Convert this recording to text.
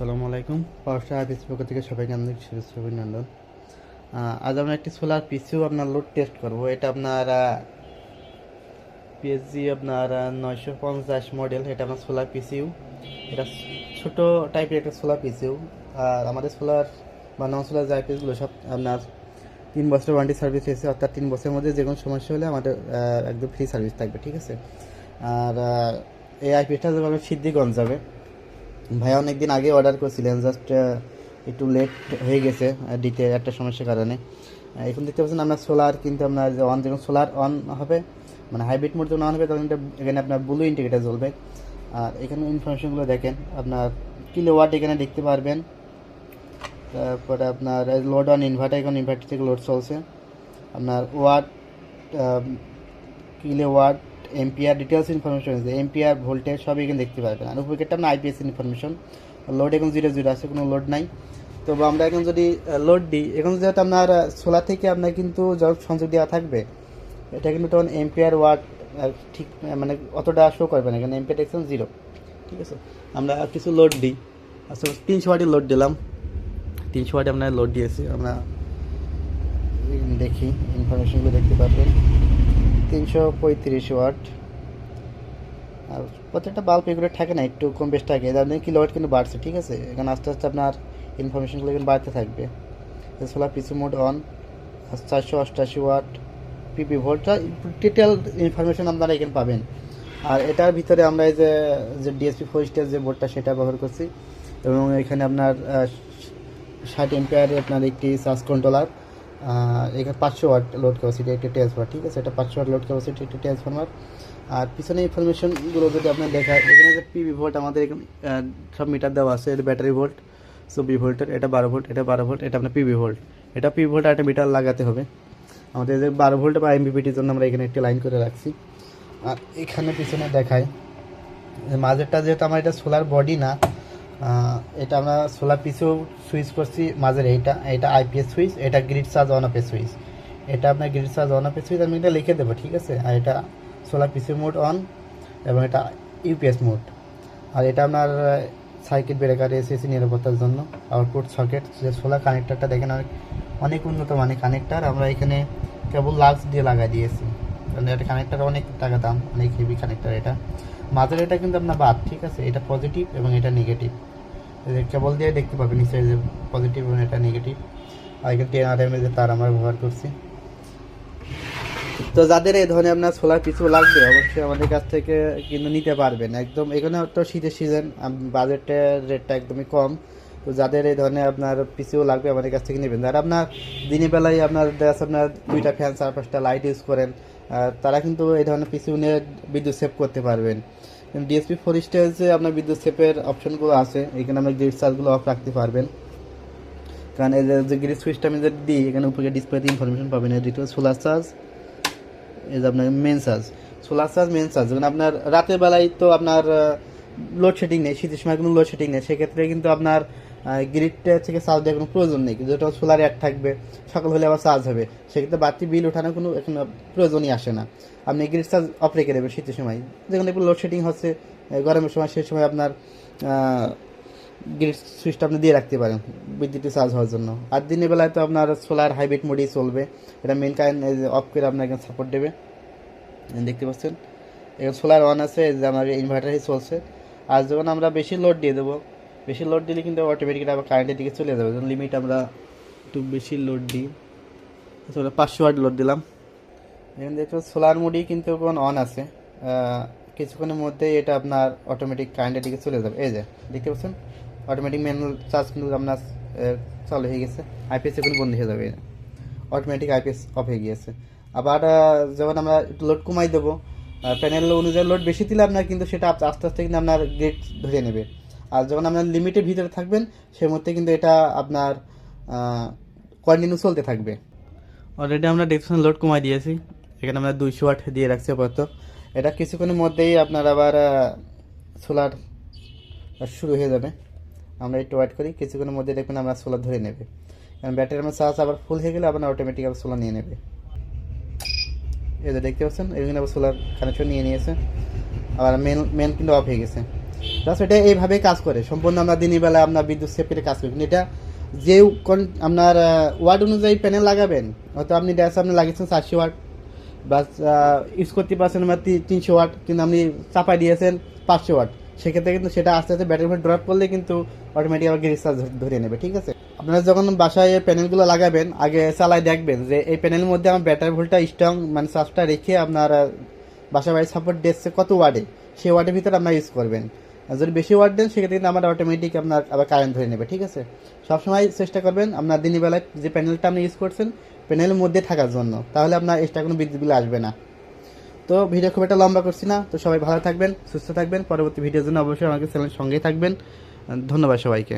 আসসালামু আলাইকুম। পাওয়ার হাফিজ পক্ষ থেকে সবাইকে আন্তরিক শুভেচ্ছা অভিনন্দন। আজ আমরা একটি সোলার পিসিও আপনার লোড টেস্ট করব। এটা আপনার পিএসজি আপনার নয়শো পঞ্চাশ মডেল এটা আপনার সোলার পিসিউ এটা ছোট টাইপের একটা সোলার পিসিউ আর আমাদের সোলার বা নন সোলার যে আইপিএসগুলো সব আপনার তিন বছর ওয়ারেন্টি সার্ভিস এসে, অর্থাৎ তিন বছরের মধ্যে যে কোনো সমস্যা হলে আমাদের একদম ফ্রি সার্ভিস থাকবে, ঠিক আছে? আর এই আইপিএসটা যেভাবে সিদ্ধিগঞ্জ যাবে ভাইয়া অনেকদিন আগে অর্ডার করছিলেন জাস্ট একটু লেট হয়ে গেছে দিতে একটা সমস্যার কারণে। এখন দেখতে পাচ্ছেন আপনার সোলার কিন্তু আপনার যে অন যখন সোলার অন হবে মানে হাইব্রিড মোড যখন অন হবে, তখন এখানে আপনার ব্লু ইন্ডিকেটার জ্বলবে। আর এখানে ইনফরমেশনগুলো দেখেন, আপনার কিলো ওয়াট এখানে দেখতে পারবেন। তারপরে আপনার লোড অন ইনভার্টার এখন ইনভার্টার থেকে লোড চলছে। আপনার watt kilo watt MPR details information আছে এমপিআর ভোল্টেজ সব এখানে দেখতে পারবেন। আর উপরেরটা আপনার আইপিএস ইনফরমেশন লোড এখন জিরো জিরো আছে, কোনো লোড নাই। তবে আমরা এখন যদি লোড দিই, এখন যেহেতু আপনার সোলার থেকে আপনার কিন্তু জল সংযোগ দেওয়া থাকবে, এটা কিন্তু তখন এমপিআর ওয়াট ঠিক মানে অতটা শো করবে না এখানে এমপিআর দেখছেন জিরো ঠিক আছে? আমরা কিছু লোড দিই। আসলে তিনশো ওয়াটের লোড দিলাম। তিনশো ওয়াটে আমরা লোড দিয়েছি। আমরা দেখি ইনফরমেশনগুলো দেখতে পারবেন। তিনশো পঁয়ত্রিশ ওয়াট। আর প্রত্যেকটা বাল্ব এগুলো থাকে না, একটু কম বেশ থাকে। তার কিলো ওয়াট কিন্তু বাড়ছে, ঠিক আছে? এখানে আস্তে আস্তে আপনার ইনফরমেশনগুলো এখানে বাড়তে থাকবে। সোলার পিসি মোড অন চারশো অষ্টাশি ওয়াট পিপি ভোল্টটা ডিটেল ইনফরমেশন আপনারা এখানে পাবেন। আর এটার ভিতরে আমরা এই যে যে ডিএসপি ফোর স্টার যে বোর্ডটা সেটা ব্যবহার করছি। এবং এখানে আপনার ষাট এম্পিয়ারের আপনার একটি সার্চ কন্ট্রোলার এখানে পাঁচশো ওয়াট লোড ক্যাপাসিটি একটি ট্রান্সফার ঠিক আছে? এটা পাঁচশো ওয়াট লোড ক্যাপাসিটি একটি ট্রান্সফরমার আর পিছনে ইনফরমেশনগুলো যদি আপনার দেখায়, এখানে যে পিভি ভোল্ট আমাদের এখানে সব মিটার দেওয়া আছে, এটা ব্যাটারি ভোল্ট চব্বিশ ভোল্টের এটা বারো ভোল্ট এটা বারো ভোল্ট এটা আপনার পিভি ভোল্ট এটা পিভি ভোল্ট একটা মিটার লাগাতে হবে। আমাদের যে বারো ভোল্ট বা এমবিপিটির জন্য আমরা এখানে একটি লাইন করে রাখছি। আর এখানে পিছনে দেখায়, মাঝেরটা যেহেতু আমার এটা সোলার বডি না এটা আমরা সোলার পিসেও সুইচ করছি, মাঝের এইটা এটা আইপিএস সুইচ এটা গ্রিড চার্জ অন অফের সুইচ এটা আপনার গ্রিড চার্জ অন অফের সুইচ আমি এটা লিখে দেবো, ঠিক আছে? আর এটা সোলার পিসি মোড অন এবং এটা ইউপিএস মোড আর এটা আপনার সাইকেল ব্রেকার এসএসি নিরাপত্তার জন্য আউটপুট সকেট যে সোলার কানেক্টারটা দেখেন, অনেক অনেক উন্নত মানের কানেক্টার আমরা এখানে কেবল লাক্স দিয়ে লাগাই দিয়েছি। কারণ এটা কানেক্টার অনেক টাকা দাম, অনেক হেভি কানেক্টার এটা। মাঝের এটা কিন্তু আপনার বাদ, ঠিক আছে? এটা পজিটিভ এবং এটা নেগেটিভ কেবল দিয়ে দেখতে পাবেন নিশ্চয়ই যে পজিটিভ এবং এটা নেগেটিভ আর এখানে টেন আর এম যে তার আমরা ব্যবহার করছি। তো যাদের এই ধরনের আপনার সোলার পিছু লাগবে, অবশ্যই আমাদের কাছ থেকে কিন্তু নিতে পারবেন। একদম এখানে তো শীতের সিজন বাজেটের রেটটা একদমই কম। তো যাদের এই ধরনের আপনার পিসিও লাগবে আমাদের কাছ থেকে নেবেন। যারা আপনার দিনের বেলায় আপনার আপনার দুইটা ফ্যান চার, পাঁচটা লাইট ইউজ করেন তারা কিন্তু এই ধরনের পিসিও নিয়ে বিদ্যুৎ সেভ করতে পারবেন। ডিএসপি ফোর স্টেজে আপনার বিদ্যুৎ সেভের অপশনগুলো আছে, এখানে আপনার গ্রিড চার্জগুলো অফ রাখতে পারবেন। কারণ এই যে- যে গ্রিড সুইচটা আমি যদি দিই, এখানে উপরে ডিসপ্লেতে ইনফরমেশন পাবেন। এটা সোলার চার্জ এই যে আপনার main charge solar charge main charge মানে আপনার রাতের বেলায় তো আপনার লোডশেডিং নেই, শীতের সময় কোনো লোডশেডিং নেই। সেক্ষেত্রে কিন্তু আপনার গ্রিডটা থেকে চার্জ দেওয়ার কোনো প্রয়োজন নেই, কিন্তু যেটা সোলার অ্যাড থাকবে, সকাল হলে আবার চার্জ হবে, সেক্ষেত্রে বাড়তি বিল ওঠানোর কোনো এখন প্রয়োজনই আসে না। আপনি গ্রিড চার্জ অফ রেখে দেবেন শীতের সময়। যখন একটু লোডশেডিং হচ্ছে গরমের সময় সেই সময় আপনার গ্রিড সুইচটা আপনি দিয়ে রাখতে পারেন, বিদ্যুৎ চার্জ হওয়ার জন্য। আর দিনের বেলায় তো আপনার সোলার হাইব্রিড মোডেই চলবে, এটা মেন কারেন্ট অফ করে আপনার এখানে সাপোর্ট দেবে। দেখতে পাচ্ছেন, এখন সোলার অন আছে, যে আমার ইনভার্টারই চলছে। আর যখন আমরা বেশি লোড দিয়ে দেবো বেশি লোড দিলে কিন্তু অটোমেটিক্যালি আবার কারেন্টের দিকে চলে যাবে। যখন লিমিট আমরা একটু বেশি লোড দিই। আসলে পাঁচশো ওয়াট লোড দিলাম। এখানে দেখতে সোলার মোডই কিন্তু এখন অন আছে। কিছুক্ষণের মধ্যেই এটা আপনার অটোমেটিক কারেন্টের দিকে চলে যাবে। এই যে, দেখতে পাচ্ছেন? অটোমেটিক ম্যানুয়াল চার্জ কিন্তু আপনার চালু হয়ে গেছে। আইপিএস এখন বন্ধ হয়ে যাবে। অটোমেটিক আইপিএস অফ হয়ে গিয়েছে। আবার যখন আমরা লোড কমাই দেবো প্যানেল অনুযায়ী লোড বেশি দিলে আপনার কিন্তু সেটা আস্তে আস্তে কিন্তু আপনার গ্রেড ধরে নেবে। আর যখন আপনার লিমিটের ভিতরে থাকবেন, সেই মুহূর্তে কিন্তু এটা আপনার কন্টিনিউ চলতে থাকবে। অলরেডি আমরা ডিসপ্লেশন লোড কমাই দিয়েছি। এখানে আমরা দুইশো ওয়াট দিয়ে রাখছি আপাতত। এটা কিছুক্ষণের মধ্যেই আপনার আবার সোলার শুরু হয়ে যাবে। আমরা একটু ওয়েট করি, কিছুক্ষণের মধ্যে দেখবেন আমরা সোলার ধরে নেবে। কারণ ব্যাটারি আমার চার্জ আবার ফুল হয়ে গেলে আপনার অটোমেটিক আবার সোলার নিয়ে নেবে। যে দেখতে পাচ্ছেন, এখানে আবার সোলার কানেকশন নিয়ে নিয়েছে। আবার মেন মেন কিন্তু অফ হয়ে গেছে। জাস্ট এটা এইভাবে কাজ করে। সম্পূর্ণ আমরা দিনের বেলা আপনার বিদ্যুৎ সেফটির কাজ করি। এটা যে আপনার ওয়ার্ড অনুযায়ী প্যানেল লাগাবেন, হয়তো আপনি ড্যাস আপনি লাগিয়েছেন চারশো ওয়াট বা ইউজ করতে পারছেন বা তিনশো ওয়াট কিন্তু আপনি চাপাই দিয়েছেন পাঁচশো ওয়াট সেক্ষেত্রে কিন্তু সেটা আস্তে আস্তে ব্যাটারি ড্রপ করলে কিন্তু অটোমেটিক আবার গ্রিজ চার্জ ধরে নেবে, ঠিক আছে? আপনারা যখন বাসায় প্যানেলগুলো লাগাবেন, আগে চালায় দেখবেন যে এই প্যানেলের মধ্যে আমার ব্যাটারি ভোল্টটা স্ট্রং মানে চার্জটা রেখে আপনার বাসা বাড়ি সাপোর্ট দিচ্ছে কত ওয়ার্ডে, সেই ওয়ার্ডের ভিতরে আপনার ইউজ করবেন। আর যদি বেশি ওয়াট দেন, সেক্ষেত্রে কিন্তু আমার অটোমেটিক আপনার আবার কারেন্ট ধরে নেবে, ঠিক আছে? সবসময় চেষ্টা করবেন আপনার দিনের বেলায় যে প্যানেলটা আপনি ইউজ করছেন প্যানেলের মধ্যে থাকার জন্য। তাহলে আপনার এক্সট্রা কোনো বিদ্যুৎ বিল আসবে না। তো ভিডিও খুব একটা লম্বা করছি না, তো সবাই ভালো থাকবেন, সুস্থ থাকবেন। পরবর্তী ভিডিওর জন্য অবশ্যই আমাকে চ্যানেলের সঙ্গেই থাকবেন। ধন্যবাদ সবাইকে।